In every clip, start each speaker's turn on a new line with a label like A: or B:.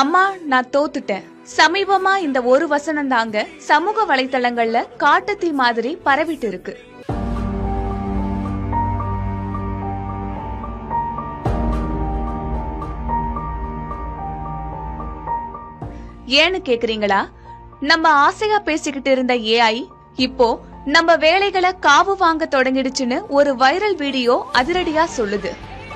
A: அம்மா நான் தோத்துட்டேன். சமீபமா இந்த ஒரு வசனம் தாங்க சமூக வலைத்தளங்கள்ல காட்டுத்தீ மாதிரி பரவிட்டு இருக்கு ஏன்னு கேக்குறீங்களா? நம்ம ஆசையா பேசிக்கிட்டு இருந்த ஏஐ இப்போ நம்ம வேலைகளை காவு வாங்க தொடங்கிடுச்சுன்னு ஒரு வைரல் வீடியோ அதிரடியா சொல்லுது.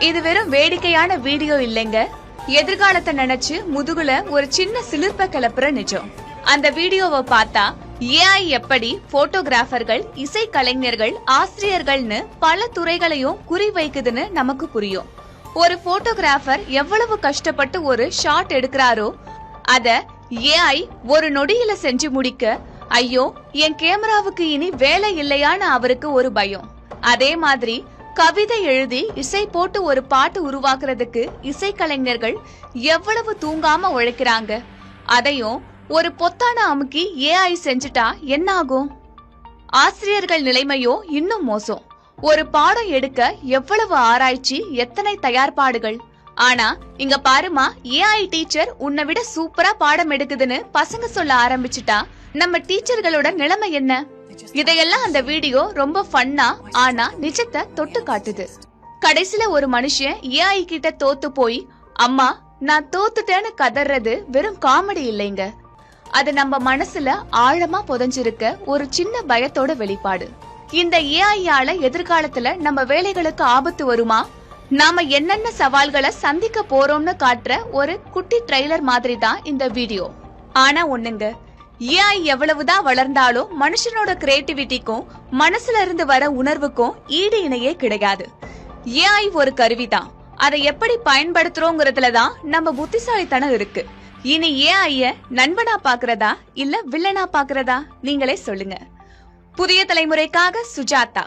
A: இது வெறும் வேடிக்கையான வீடியோ இல்லைங்க. எதிர்காலத்தை நினைச்சு முதுகுல ஒரு சின்ன சிலிர்ப்ப கிளப்புற நிஜம். அந்த வீடியோவை பார்த்தா ஏஐ எப்படி போட்டோகிராஃபர்கள் இசை கலைஞர்கள் ஆசிரியர்கள்னு பல துறைகளையும் குறி வைக்குதுன்னு நமக்கு புரியும். ஒரு போட்டோகிராஃபர் எவ்வளவு கஷ்டப்பட்டு ஒரு ஷாட் எடுக்கிறாரோ அத ஏஐ ஒரு நொடியில செஞ்சு முடிக்க ஐயோ என் கேமராவுக்கு இனி வேலை இல்லையான்னு அவருக்கு ஒரு பயம். அதே மாதிரி கவிதை எழுதி இசை போட்டு ஒரு பாட்டு உருவாக்குறதுக்கு இசைக்கலைஞர்கள் எவ்வளவு தூங்காம உழைக்கிறாங்க? அதையும் ஒரு பொத்தான அமுக்கி ஏஐ செஞ்சுட்டா என்ன ஆகும் ஆசிரியர்கள் நிலைமையோ இன்னும் மோசம். ஒரு பாடம் எடுக்க எவ்வளவு ஆராய்ச்சி எத்தனை தயார்பாடுகள்? ஆனா இங்க பாருமா ஏஐ டீச்சர் உன்னை விட சூப்பரா பாடம் எடுக்குதுன்னு பசங்க சொல்ல ஆரம்பிச்சுட்டா நம்ம டீச்சர்களோட நிலைமை என்ன? இதையெல்லாம் அந்த வீடியோ ரொம்ப ஃபன்னா ஆனா நிஜத்தை தொட்டு காட்டுது. கடைசில ஒரு மனுஷன் ஏஐ கிட்ட தோத்து போய் அம்மா நான் தோத்துட்டேன்னு கதறது வெறும் காமெடி இல்லைங்க. அது நம்ம மனசுல ஆழமா புதைஞ்சிருக்க ஒரு சின்ன பயத்தோட வெளிப்பாடு. இந்த ஏஐயால எதிர்காலத்துல நம்ம வேலைகளுக்கு ஆபத்து வருமா? நாம என்னென்ன சவால்களை சந்திக்க போறோம்னு காட்டுற ஒரு குட்டி ட்ரெய்லர் மாதிரி தான் இந்த வீடியோ. ஆனா ஒண்ணுங்க ஏஐ எவ்வளவுதான் வளர்ந்தாலும் மனுஷனோட கிரியேட்டிவிட்டிக்கும் மனசுல இருந்து வர உணர்வுக்கும் ஈடு இணையே கிடையாது. ஏஐ ஒரு கருவிதான். அதை எப்படி பயன்படுத்துறோங்கிறதுல தான் நம்ம புத்திசாலித்தனம் இருக்கு. இனி ஏஐய நண்பனா பாக்குறதா இல்ல வில்லனா பாக்குறதா நீங்களே சொல்லுங்க. புதிய தலைமுறைக்காக சுஜாதா.